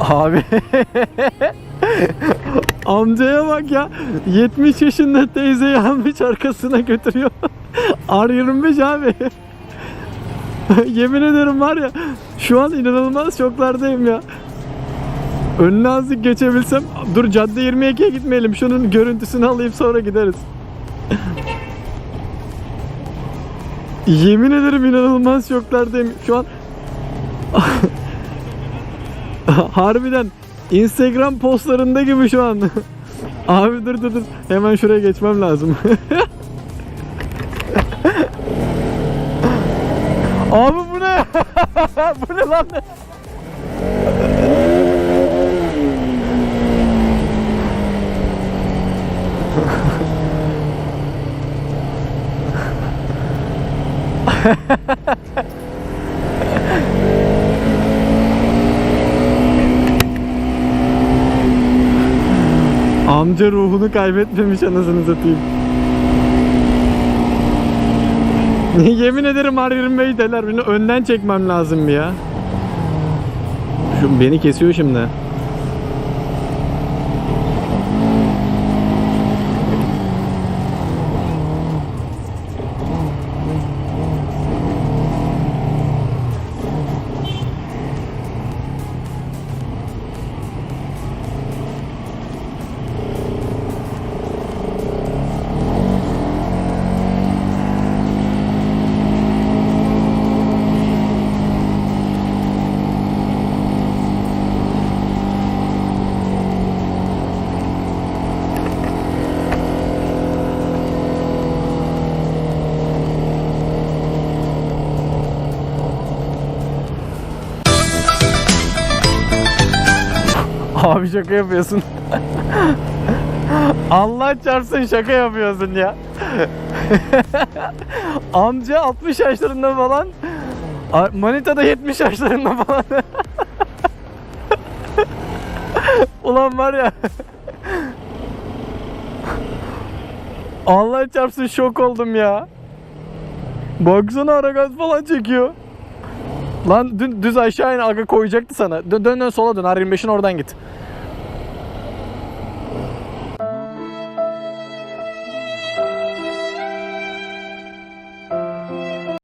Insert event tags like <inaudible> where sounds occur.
Abi. Amcaya bak ya. 70 yaşında teyzeyi almış arkasına götürüyor. R25 abi. Yemin ederim var ya şu an inanılmaz şoklardayım ya. Önüne azıcık geçebilsem dur cadde 22'ye gitmeyelim şunun görüntüsünü alayım sonra gideriz. Yemin ederim inanılmaz şoklardayım şu an. <laughs> Harbiden Instagram postlarında gibi şu an. <laughs> Abi dur dur dur. Hemen şuraya geçmem lazım. <laughs> Abi bu ne? bu ne lan? Amca ruhunu kaybetmemiş anasını satayım. <laughs> Yemin ederim R25 deler. Beni önden çekmem lazım ya. Şu beni kesiyor şimdi. <laughs> Abi şaka yapıyorsun. <laughs> Allah çarpsın şaka yapıyorsun ya. <laughs> Amca 60 yaşlarında falan. Manita da 70 yaşlarında falan. Ulan var ya. Allah çarpsın şok oldum ya. Baksana ara gaz falan çekiyor. Lan dün düz aşağı in aga koyacaktı sana. Dön dön, dön sola dön. R25'in oradan git.